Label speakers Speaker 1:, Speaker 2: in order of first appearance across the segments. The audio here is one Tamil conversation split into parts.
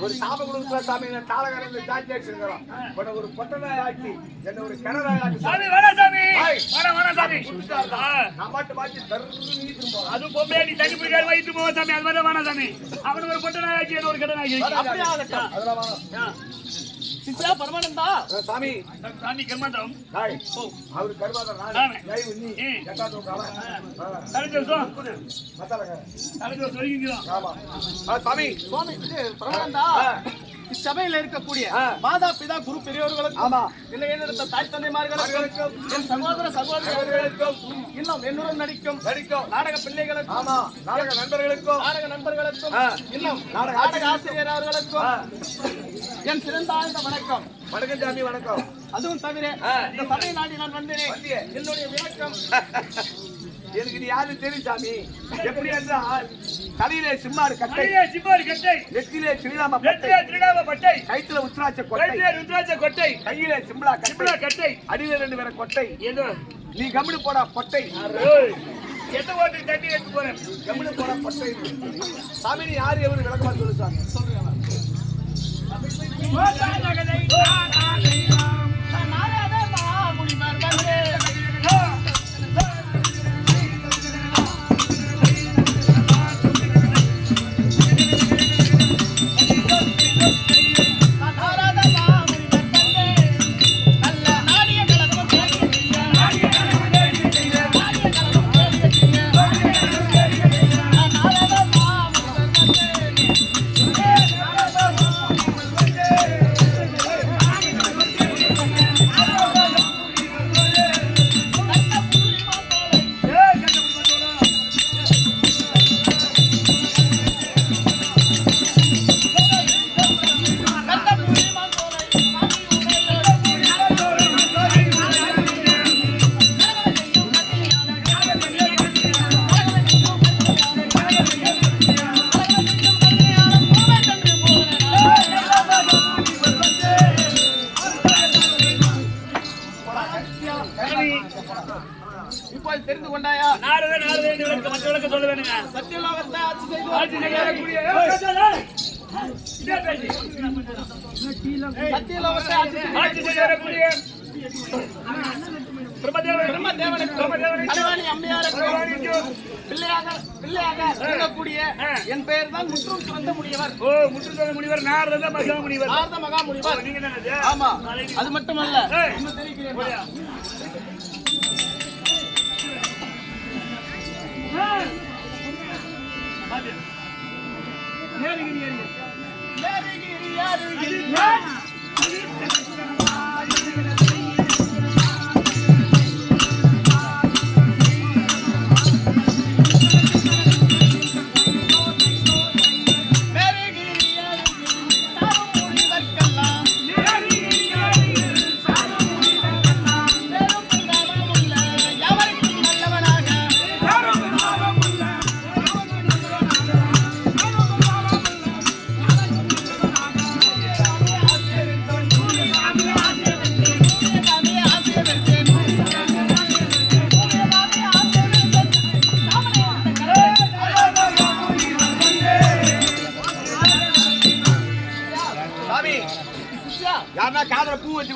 Speaker 1: ஒரு சாப கொடுக்குற சாமி என்ன தாளகரந்து ஜாக்கி அடிச்சிருக்கிறோம் பட் ஒரு பொட்டனாய் ஆக்கி என்ன ஒரு கிணறாய் ஆக்கி
Speaker 2: சாமி வேணா சாமி வேணா வேணா சாமி
Speaker 1: நான் பாட்டு போறேன்
Speaker 2: அது பொம்பளை நீ தண்ணி பிடிக்காது சாமி அது மாதிரி வேணா சாமி அவனுக்கு ஒரு பொட்டை நாயாக்கி என்ன ஒரு கெட்ட நாயாக்கி
Speaker 1: அதெல்லாம் வேணாம்.
Speaker 3: சிஸ்டா பரமானந்தா?
Speaker 1: சாமி.
Speaker 2: சாமி கர்மாந்தம்
Speaker 1: ஹாய் அவரு கருவாத
Speaker 2: ஆமா.
Speaker 1: நான். லைவ் நீ
Speaker 2: ஏய்.
Speaker 1: எட்டாவது காலம்
Speaker 2: தலைக்கு வருஷம்
Speaker 1: மத்தாலங்க
Speaker 2: தலைக்கு வருஷம் வரைக்கும்
Speaker 1: ஆமா. சாமி.
Speaker 3: இது பரமானந்தா? இச்சபையில இருக்கக்கூடிய. மாதா பிதா குரு பெரியவர்களுக்கும்
Speaker 1: ஆமா
Speaker 3: இல்லை தாய் தந்தைமார்களுக்கும் என் சகோதர சகோதரர்களுக்கும்
Speaker 1: அவர்களுக்கும்
Speaker 3: இன்னும் என்னுடன் நடிக்கும்
Speaker 1: நடிக்கும்
Speaker 3: நாடக பிள்ளைகளுக்கும்
Speaker 1: ஆமா நாடக நண்பர்களுக்கும்
Speaker 3: நாடக நண்பர்களுக்கும். இன்னும்
Speaker 1: நாடக
Speaker 3: ஆசிரியர் அவர்களுக்கும். என் சிறந்தாழ்ந்த வணக்கம்
Speaker 1: வணக்கம் சாமி வணக்கம்
Speaker 3: அதுவும் தவிர. இந்த சபை நாடி நான் வந்தேனே. என்னுடைய விளக்கம்
Speaker 1: எனக்கு நீ யாரு தெரியும் சாமி. எப்படி என்றால் தலையிலே சிம்மாறு கட்டை
Speaker 2: சிப்பாரி கட்டை
Speaker 1: நெத்திலே பட்டை
Speaker 2: நெற்றிலே திருடாம பட்டை
Speaker 1: கைத்துல உத்ராட்ச கொட்டை
Speaker 2: கையிலே ருத்ராட்ச கொட்டை
Speaker 1: கையிலே சிம்லா
Speaker 2: சிம்பிளா
Speaker 1: கட்டை
Speaker 2: கட்டை.
Speaker 1: அடியில ரெண்டு பேர கொட்டை. நீ கம்முனு போடா பொட்டை
Speaker 2: ஏய், எந்த ஓட்டு தட்டி எடுத்து போறேன்?
Speaker 1: கம்முனு போடா பொட்டை சாமி நீ யாரு எவரு விளக்கமா சொல்லு சாமி.
Speaker 2: முனிவர்.
Speaker 3: பாரத மகா முனிவர்.
Speaker 2: நீங்க என்னது
Speaker 3: ஆமா. அது மட்டுமல்ல. இன்னும் தெரிவிக்கிறேன்
Speaker 2: போயா. பாத்து. ஏறிக்கிரி,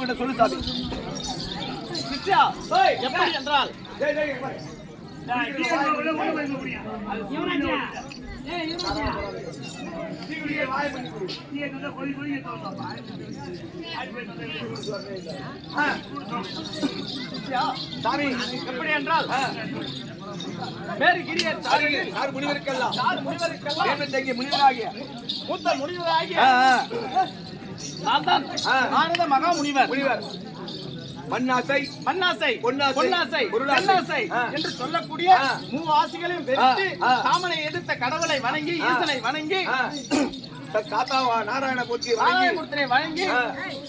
Speaker 2: அது போய்
Speaker 1: ஆ,
Speaker 3: சிஷ்யா
Speaker 1: சாமி
Speaker 3: எப்படி என்றால்?
Speaker 1: ஆ,
Speaker 3: மேற்கிரியர்
Speaker 1: சாரி, சார் முனிவருக்கெல்லாம்.
Speaker 3: முனிவருக்கெல்லாம். மூத்த முனிவராகிய. நாரத மகா முனிவர்.
Speaker 1: முனிவர். மண்ணாசை.
Speaker 3: மண்ணாசை.
Speaker 1: பொன்னாசை,
Speaker 3: பொன்னாசை.
Speaker 1: பொருளாசை.
Speaker 3: என்று சொல்லக்கூடிய. மூ ஆசைகளையும் வெறுத்து. காமனை எதிர்த்த கடவுளை வணங்கி. ஈசனை வணங்கி
Speaker 1: தாத்தாவா நாராயண மூர்த்தியை வணங்கி
Speaker 3: வணங்கி
Speaker 1: ஆ.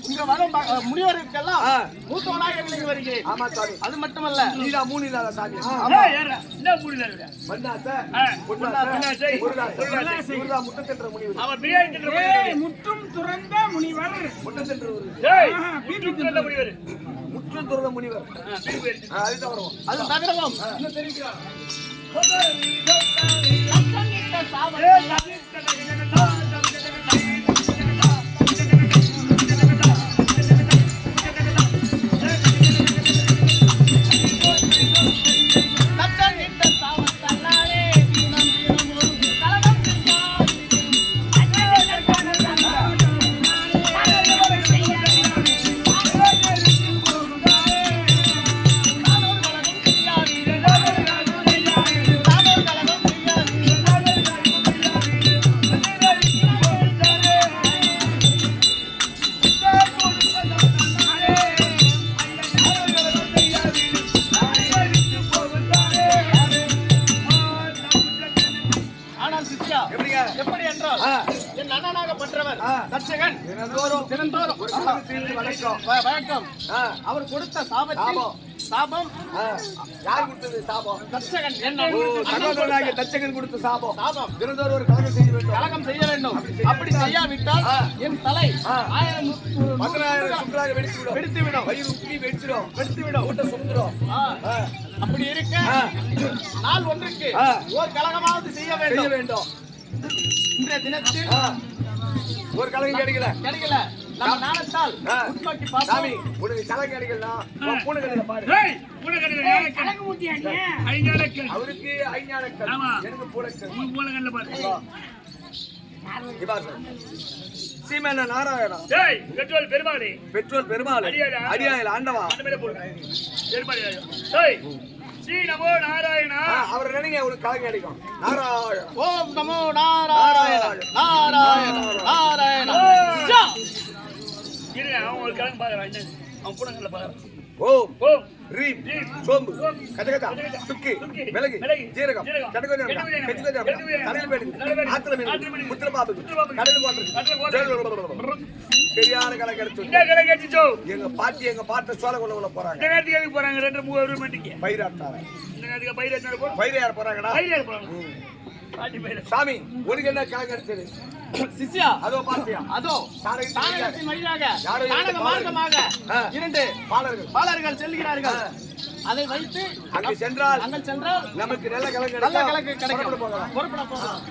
Speaker 3: இங்க வரும் முனிவருக்கெல்லாம். மூத்தவனாக விளங்கி வருகிறேன்.
Speaker 1: ஆமா சாமி.
Speaker 3: அது மட்டுமல்ல.
Speaker 1: நீதா மூணு இல்லாத சாமி.
Speaker 2: ஏறா. என்ன முடியல இல்ல
Speaker 1: மண்ணாசை முட்டத்தென்ற முனிவர்.
Speaker 2: அவன் பிரியாணி தின்ற முடியல
Speaker 4: முற்றும் துறந்த முனிவர்.
Speaker 1: முட்டத்தென்ற
Speaker 2: வீட்டுக்கு நல்ல முடிவர்
Speaker 1: முற்றம் துறந்த முனிவர்.
Speaker 3: அது தவிரவும்
Speaker 1: இன்னும்
Speaker 2: ஏய்,
Speaker 3: சிஷ்யா
Speaker 1: எப்படிங்க?
Speaker 3: எப்படி என்றால். என் அண்ணனாக பற்றவர். தட்சகன்
Speaker 1: தினந்தோறும்
Speaker 3: தினந்தோறும்
Speaker 1: வணக்கம்.
Speaker 3: அவர் கொடுத்த சாபத்தில்
Speaker 1: சாபம். யார் கொடுத்தது சாபம்? ஓ சகோதரனாகிய தச்சகன் கொடுத்த சாபம்.
Speaker 3: சாபம்.
Speaker 1: தினந்தோறும் ஒரு கணக்கு செய்ய வேண்டும்.
Speaker 3: கலகம் செய்ய வேண்டும். அப்படி செய்யாவிட்டால். என் தலை. ஆயிரம்
Speaker 1: பதினாயிரம் சுற்றாக வெடித்து விடும்
Speaker 3: வெடித்து விடும்
Speaker 1: வயிறு உப்பி வெடிச்சிடும்.
Speaker 3: வெடித்து விடும்
Speaker 1: கூட்ட சுந்துடும்
Speaker 3: அப்படி இருக்க. நாள் ஒன்றுக்கு. ஒரு கலகமாவது செய்ய
Speaker 1: செய்ய
Speaker 3: வேண்டும்.
Speaker 1: வேண்டும்.
Speaker 3: இன்றைய தினத்தில்.
Speaker 1: ஒரு கலகம் கிடைக்கல
Speaker 3: கிடைக்கல நம்ம நாணத்தால்
Speaker 1: ஆ.
Speaker 3: உட்நோக்கி
Speaker 1: சாமி உனக்கு கலகம் கிடைக்கலனா உன் பூனை கடையில பாரு
Speaker 4: முட்டியா நீ
Speaker 2: ஐந்தாயிரம் கண்ணு.
Speaker 1: அவருக்கு ஐஞானக்கல்
Speaker 2: ஆமா.
Speaker 1: எனக்கு பூனைக்கல்
Speaker 2: உன் பூனைக்கண்ணுல பாரு.
Speaker 1: சீமேன நாராயணா
Speaker 2: டேய், பெட்ரோல் பெருமாளே.
Speaker 1: பெட்ரோல் பெருமாள்
Speaker 2: அடியாளா?
Speaker 1: அடியாயில் ஆண்டவா
Speaker 2: அந்த மேல. பெருமாளே. டேய், ஸ்ரீ நமோ நாராயணா
Speaker 1: அவர் நினைங்க உனக்கு கலகம் கிடைக்கும் நாராயணா
Speaker 3: ஓம் நமோ நாராயண நாராயண நாராயண.
Speaker 2: இரு, அவன் ஒரு கிழங்கு பார்க்கறான். என்ன? அவன் பூனைக்கண்ணுல பார்க்கறான்.
Speaker 1: ஓம் ரீம் சோம்பு கதகதா, சுக்கி மிளகு ஜீரகம் பேடு
Speaker 2: தலையில் பேடு,
Speaker 1: ஆத்துல
Speaker 2: ஆத்துல
Speaker 1: மீன்
Speaker 2: மீன்,
Speaker 1: முத்திர பாம்பு
Speaker 2: முத்திர பாம்பு,
Speaker 1: கடல்
Speaker 2: கடல்
Speaker 1: போட்டு. சரியான கலை கிடைச்சு. எங்க பாட்டி எங்க பாட்ட சோழ கொள்ள உள்ள போறாங்க
Speaker 2: போறாங்க? ரெண்டு மூணு மணிக்கு
Speaker 1: பயிராட்டார
Speaker 2: இந்த நேரத்துக்கு பயிர் எத்தனை போறோம்
Speaker 1: பயிர் யார் போறாங்கடா சாமி உனக்கு என்ன கலை கிடைச்சது
Speaker 3: சிஷ்யா
Speaker 1: அதோ பாத்தியா
Speaker 3: அதோ
Speaker 1: தாரகத்தின்
Speaker 3: வழியாக
Speaker 1: இரண்டு
Speaker 3: மார்க்கமாக. இரண்டு
Speaker 1: பாலர்கள்.
Speaker 3: பாலர்கள் செல்கிறார்கள். அதை வைத்து
Speaker 1: அங்கு சென்றால்
Speaker 3: அங்கே சென்றால்
Speaker 1: நமக்கு நல்ல கலை
Speaker 3: நல்ல
Speaker 1: கிடைக்கும். புறப்பட்டு
Speaker 3: கிடைக்கும்
Speaker 1: போகலாம்.
Speaker 3: புறப்பட போகலாம்.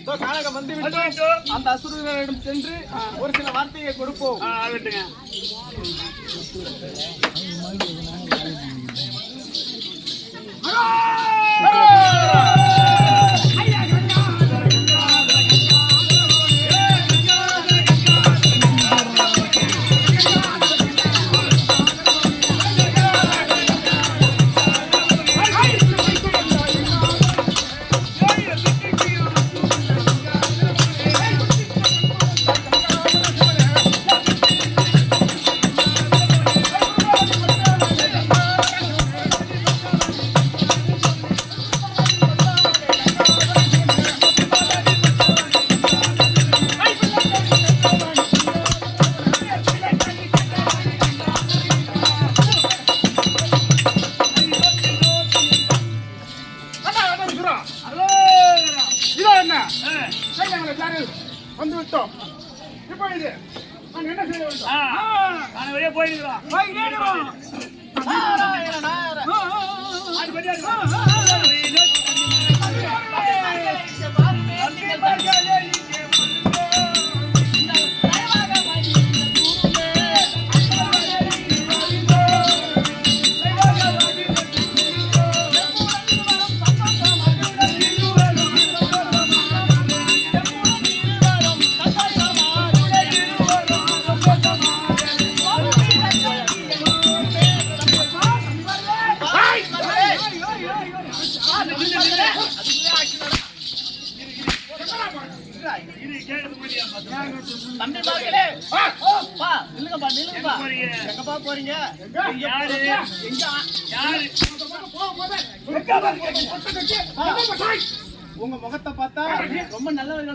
Speaker 3: இதோ கானகம் வந்து. அந்த அசுரர்களிடம் சென்று ஒரு சில வார்த்தையை கொடுப்போம்.
Speaker 2: ஆகட்டுங்க.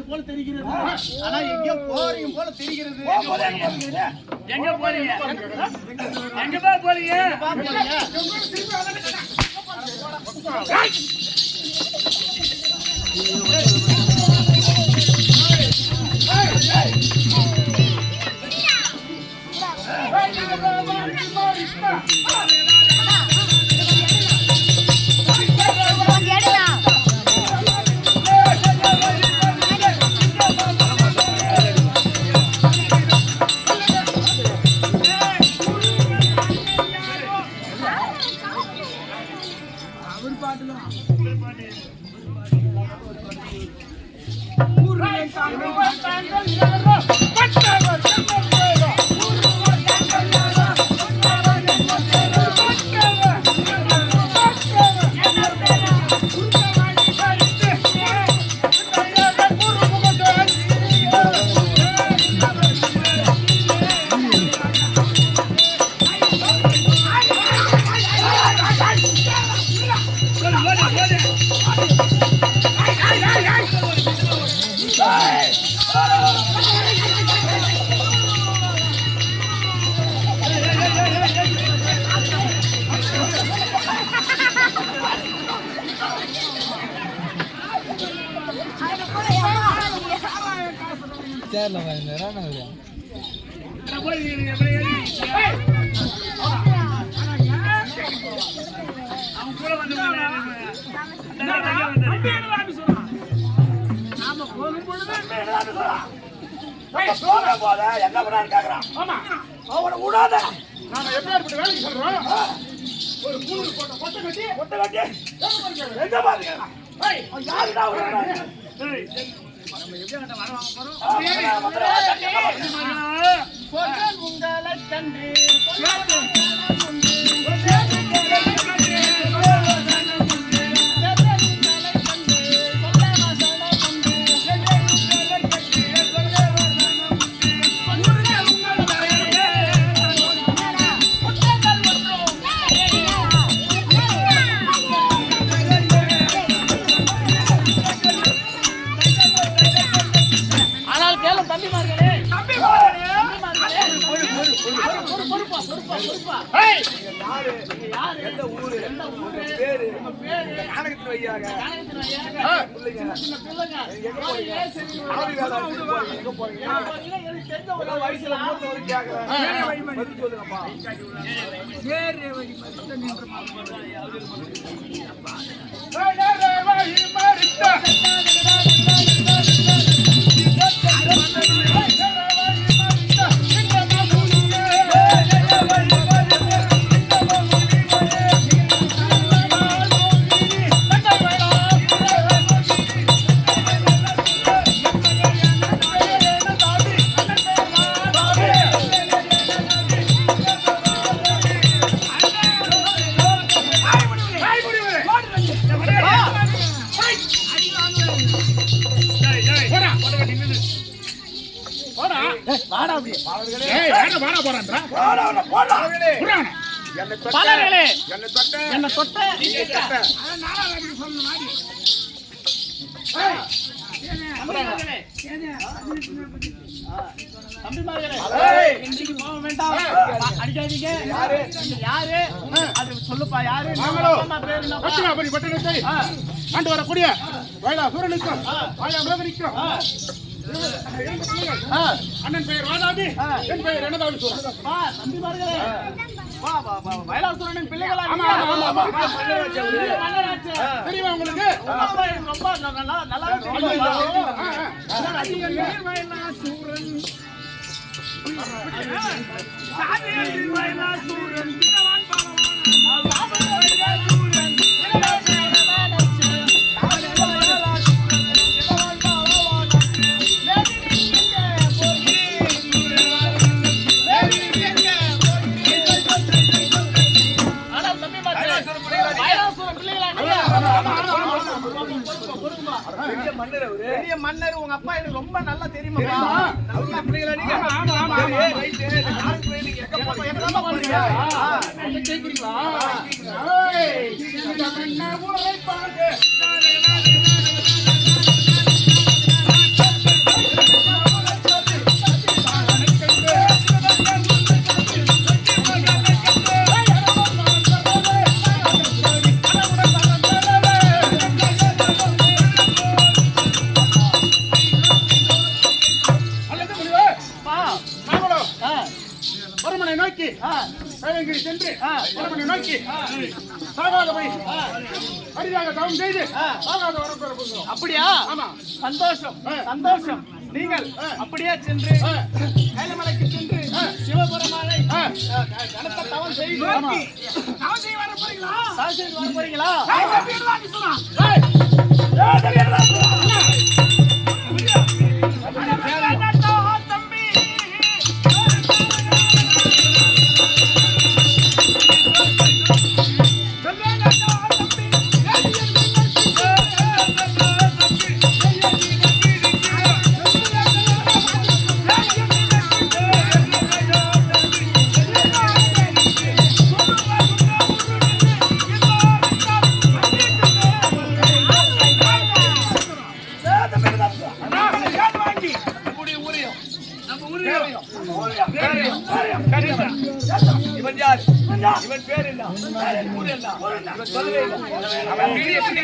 Speaker 3: போல தெரிகிறது. ஆனா எங்கேயோ போறீங்க போல தெரிகிறது.
Speaker 5: எங்க போறீங்க? போறீங்க?
Speaker 3: பா போறீங்க?
Speaker 5: நான் போய் நீங்க எப்படி சேர்ல அவன் கூட வந்து தனியா
Speaker 4: ஆமா
Speaker 1: அவனை விடாத
Speaker 4: நாம எப்படி வேலைக்கு சொல்றோம் ஒரு கூழ் போட்ட கொட்டை கட்டி
Speaker 1: கொட்டை கட்டி. எங்க பாருங்க.
Speaker 4: ஏய்,
Speaker 1: யாருடா
Speaker 3: உங்களை கண்டு
Speaker 1: பதில் சொல்லுங்கப்பா
Speaker 4: வேலை வாய் மறித்த. போடா.
Speaker 3: வாடா அப்படியே.
Speaker 4: ஏய், ஏன்டா வாடா போறான்றா?
Speaker 1: அவனை, போடா.
Speaker 4: புறானா?
Speaker 1: என்னை தொட்ட, என்னை தொட்ட,
Speaker 3: என்னை தொட்ட.
Speaker 1: நீ தொட்ட.
Speaker 3: போக வேண்டாம். அடிக்காதீங்க. நீங்க யாரு? அது சொல்லுப்பா யாரு?
Speaker 4: பட்டணத்தை ஆண்டு வரக்கூடிய வயலா சூரனுக்கும் வாயா
Speaker 3: ஆ,
Speaker 4: அண்ணன் பெயர் வாதாபி. என் பெயர்
Speaker 3: வா, வா, வயலாசுரனின் பிள்ளைகளா
Speaker 4: ஆமா,
Speaker 3: மன்னர் உங்க அப்பா எனக்கு ரொம்ப நல்லா தெரியுமா? நல்லா பிள்ளைகளா நீங்க?
Speaker 4: ஆமா,
Speaker 3: நீங்க?
Speaker 4: கேக்குறீங்களா? ஏய், உழைப்பாங்க.
Speaker 3: சந்தோஷம். சந்தோஷம் நீங்கள். அப்படியே சென்று
Speaker 4: ஆ.
Speaker 3: கைலமலைக்கு சென்று. சிவபெருமானை
Speaker 4: ஆ.
Speaker 3: ஆ, க- கனத்த தவம் செய்து
Speaker 4: ஆமா.
Speaker 3: தவம் செய்து வர போறீங்களா
Speaker 1: இவன் பேர் என்ன ஊர் என்ன இவன் சொல்லவே இல்லை. அவன் வீடு எப்படி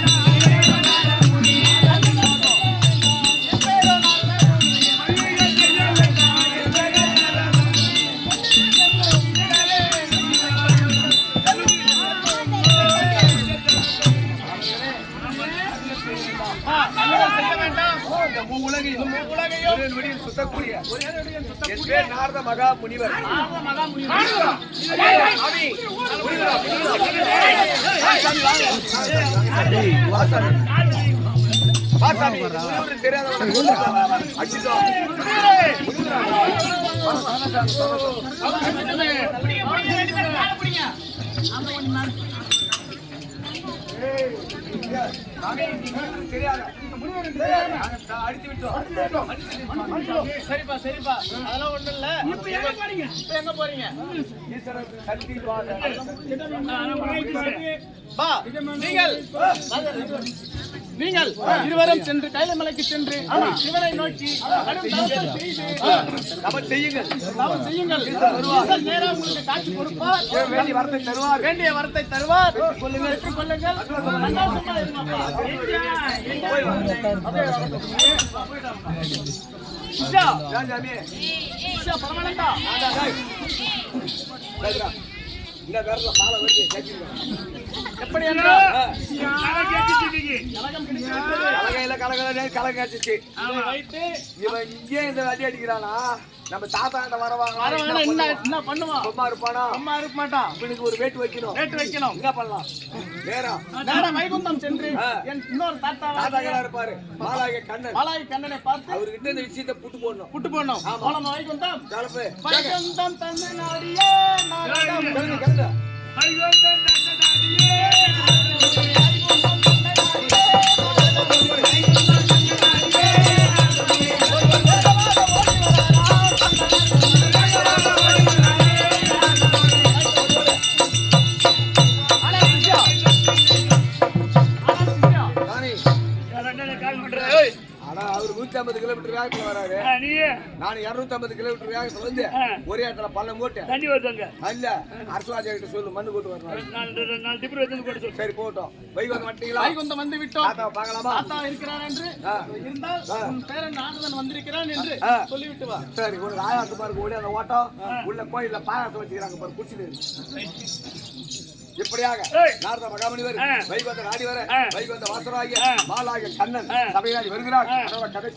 Speaker 3: சரிப்பா சரிப்பா அதெல்லாம் ஒண்ணும் இல்ல இப்ப எங்க போறீங்க இப்ப எங்க போறீங்க நீங்கள் நீங்கள் இருவரும் சென்று கைலமலைக்கு சென்று சிவனை நோக்கி
Speaker 1: செய்யுங்கள்.
Speaker 3: செய்யுங்கள். ஈசன் நேரா உங்களுக்கு காட்சி கொடுப்பார்.
Speaker 1: வேண்டிய வரத்தை தருவார்.
Speaker 3: வேண்டிய வரத்தை தருவார். கொள்ளுங்கள்.
Speaker 1: கேட்கிறேன்
Speaker 3: எப்படி கிடைத்து
Speaker 1: கலகையில கலகல கலக இவன் இங்கே இந்த அடி அடிக்கிறானா? நம்ம தாத்தா இந்த வரவாங்க.
Speaker 3: என்ன பண்ணுவான்?
Speaker 1: சும்மா இருப்பானா?
Speaker 3: அம்மா இருக்க மாட்டான்.
Speaker 1: இவனுக்கு ஒரு வேட்டு வைக்கணும்.
Speaker 3: ரேட்டு வைக்கணும்.
Speaker 1: என்ன பண்ணலாம். நேரம்
Speaker 3: நேரம் வைகுந்தம் சென்று இன்னொரு தாத்தா
Speaker 1: தாத்தாங்களா இருப்பாரு. மாலாக கண்ணன்.
Speaker 3: பாலாயி கண்ணனை பார்த்து
Speaker 1: அவர்கிட்ட இந்த விஷயத்தை புட்டு போடணும்.
Speaker 3: புட்டு போடணும்.
Speaker 1: ஆமா.
Speaker 3: போலாம் வைகுந்தம்.
Speaker 1: கலப்பு.
Speaker 3: வைகுந்தம் தன்னை நாடியே நாரதம்.
Speaker 1: கலந்து கலந்து
Speaker 3: வைகுந்தம் தன்னை நாடியே
Speaker 1: அவர் நூத்தி ஐம்பது கிலோமீட்டர் வேகத்துல வராரு. நான் இருநூத்தி ஐம்பது கிலோமீட்டர் வேகத்துல வந்து. ஒரே இடத்துல பள்ளம் போட்டு
Speaker 2: தண்ணி வருதுங்க.
Speaker 1: அல்ல கிட்ட சொல்லு மண்ணு போட்டு வரணும். சரி போட்டோம். வைகுந்தம் வந்துட்டீங்களா?
Speaker 3: வைகுந்தம் வந்து விட்டோம்
Speaker 1: தாத்தா பார்க்கலாமா?
Speaker 3: தாத்தா இருக்கிறார் என்று. இருந்தால் உன் பேரன் நாரதன் வந்திருக்கிறான் என்று. சொல்லிவிட்டு வா.
Speaker 1: சரி உனக்கு ஆயாசம் பாருங்க ஓடி அந்த ஓட்டம். உள்ள கோயில்ல பாயாசம் வச்சுக்கிறாங்க பாரு குடிச்சிட்டு இப்படியாக. நாரத மகாமணிவர். வைகுந்த நாடி வர
Speaker 2: ஆ.
Speaker 1: வைகுந்த வாசராகிய. மாலாகிய கண்ணன். சபையாடி வருகிறார் கதை